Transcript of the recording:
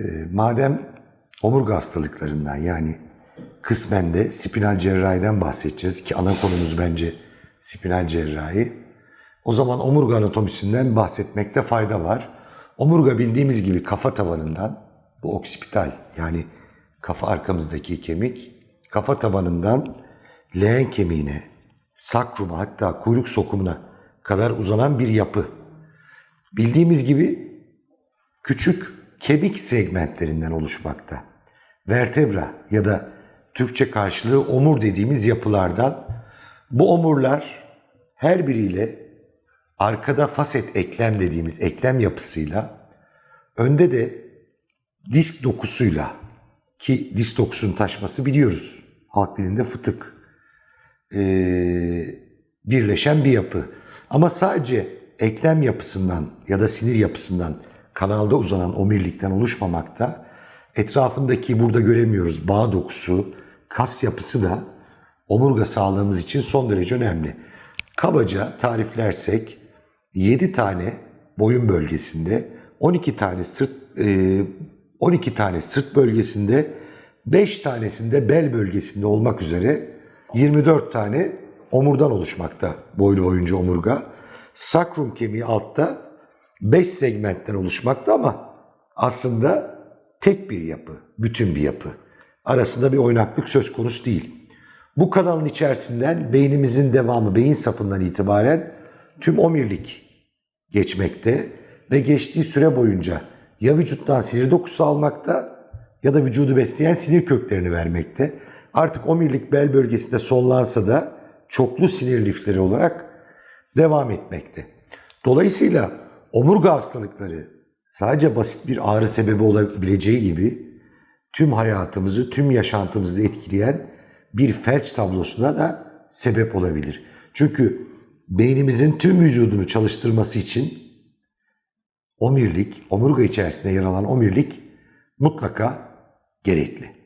E, madem omurga hastalıklarından yani kısmen de spinal cerrahiden bahsedeceğiz ki ana konumuz bence spinal cerrahi. O zaman omurga anatomisinden bahsetmekte fayda var. Omurga bildiğimiz gibi kafa tabanından, bu oksipital yani kafa arkamızdaki kemik, kafa tabanından leğen kemiğine, sakruma hatta kuyruk sokumuna kadar uzanan bir yapı. Bildiğimiz gibi küçük kemik segmentlerinden oluşmakta. Vertebra ya da Türkçe karşılığı omur dediğimiz yapılardan bu omurlar her biriyle arkada faset eklem dediğimiz eklem yapısıyla önde de disk dokusuyla ki disk dokusunun taşması biliyoruz. Halk dilinde fıtık. Ee, birleşen bir yapı. Ama sadece eklem yapısından ya da sinir yapısından kanalda uzanan omurilikten oluşmamakta. Etrafındaki burada göremiyoruz bağ dokusu, kas yapısı da omurga sağlığımız için son derece önemli. Kabaca tariflersek 7 tane boyun bölgesinde, 12 tane sırt e, 12 tane sırt bölgesinde, 5 tanesinde bel bölgesinde olmak üzere 24 tane omurdan oluşmakta boylu boyunca omurga. Sakrum kemiği altta 5 segmentten oluşmakta ama aslında tek bir yapı, bütün bir yapı. Arasında bir oynaklık söz konusu değil. Bu kanalın içerisinden beynimizin devamı, beyin sapından itibaren tüm omurilik geçmekte ve geçtiği süre boyunca ya vücuttan sinir dokusu almakta ya da vücudu besleyen sinir köklerini vermekte. Artık omurilik bel bölgesinde sonlansa da çoklu sinir lifleri olarak devam etmekte. Dolayısıyla omurga hastalıkları sadece basit bir ağrı sebebi olabileceği gibi tüm hayatımızı, tüm yaşantımızı etkileyen bir felç tablosuna da sebep olabilir. Çünkü beynimizin tüm vücudunu çalıştırması için omurilik, omurga içerisinde yer alan omurilik mutlaka gerekli.